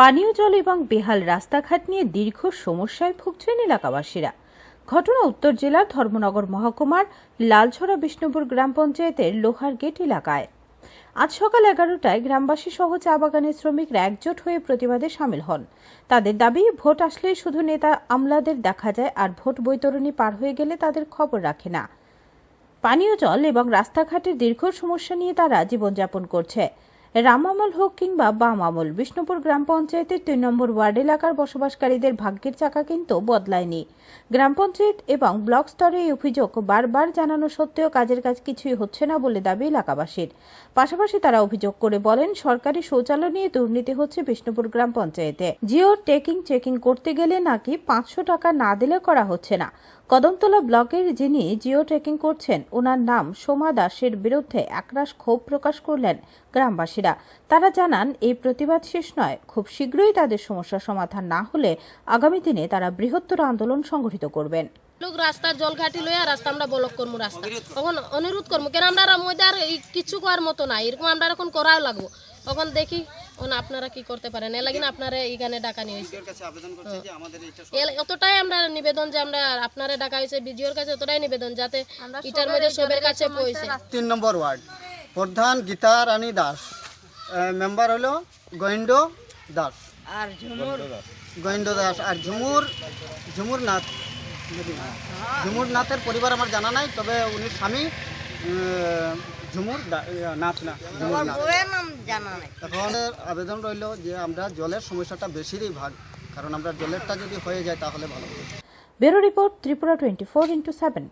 পানীয় জল এবং বেহাল রাস্তাঘাট নিয়ে দীর্ঘ সমস্যায় ভুগছেন এলাকাবাসীরা। ঘটনা উত্তর জেলার ধর্মনগর মহকুমার লালছড়া বিষ্ণুপুর গ্রাম পঞ্চায়েতের লোহার গেট এলাকায়। আজ সকাল এগারোটায় গ্রামবাসী সহ চা বাগানের শ্রমিকরা একজোট হয়ে প্রতিবাদে সামিল হন। তাদের দাবি, ভোট আসলেই শুধু নেতা আমলাদের দেখা যায় আর ভোট বৈতরণী পার হয়ে গেলে তাদের খবর রাখে না। পানীয় জল এবং রাস্তাঘাটের দীর্ঘ সমস্যা নিয়ে তারা জীবনযাপন করছে। রাম আমল হোক কিংবা বাম আমল, বিষ্ণুপুর গ্রাম পঞ্চায়েতের তিন নম্বর ওয়ার্ড এলাকার বসবাসকারীদের ভাগ্যের চাকা কিন্তু বদলায়নি। গ্রাম পঞ্চায়েত এবং ব্লক স্তরে এই অভিযোগ বারবার জানানো সত্ত্বেও কাজের কাজ কিছুই হচ্ছে না বলে দাবি এলাকাবাসীর। পাশাপাশি তারা অভিযোগ করে বলেন, সরকারি শৌচালয় নিয়ে দুর্নীতি হচ্ছে বিষ্ণুপুর গ্রাম পঞ্চায়েতে। জিও টেকিং, চেকিং করতে গেলে নাকি পাঁচশো টাকা না দিলে করা হচ্ছে না। কদমতলা ব্লকের যিনি জিও ট্রেকিং করছেন, ওনার নাম সোমা দাসের বিরুদ্ধে একরাশ ক্ষোভ প্রকাশ করলেন গ্রামবাসীরা তারা জানান এই প্রতিবাদ শেষ নয়। খুব শীঘ্রই তাদের সমস্যার সমাধান না হলে আগামী দিনে তারা বৃহত্তর আন্দোলন সংগঠিত করবেন। লোক রাস্তার জল ঘাটি লইয়া রাস্তা আমরা ব্লক করব রাস্তা। তখন অনুরোধ করব কেন আমরা মধ্যে আর কিছু করার মতো নাই এরকম আমরা এখন করাও লাগবো। তখন দেখি ওন আপনারা কি করতে পারেন? এ লাগিন আপনারা এইখানে ডাকা নিয়ে হয়েছে অতটাই আমরা নিবেদন যে আমরা আপনারা ডাকা হয়েছে বিজিওর কাছে অতটাই নিবেদন যাতে এটার মধ্যে সবের কাছে পৌঁছে। তিন নম্বর ওয়ার্ড প্রধান গীতা রানী দাস। মেম্বার হলো গোয়েন্দ দাস। আর ঝুমুর। গোয়েন্দ দাস। আর ঝুমুর ঝুমুর নাথ ঝুমুর নাথের পরিবার আমার জানা নাই তবে উনি স্বামী ঝুমুর নাথ না ঝুমুর নাথ বউয়ের নাম জানা নাই। এখন আবেদন রইল যে আমরা জলের সমস্যাটা বেশিরই ভাগ কারণ আমরা জলেরটা যদি হয়ে যায় তাহলে ভালো হবে। Bureau report Tripura twenty four into seven.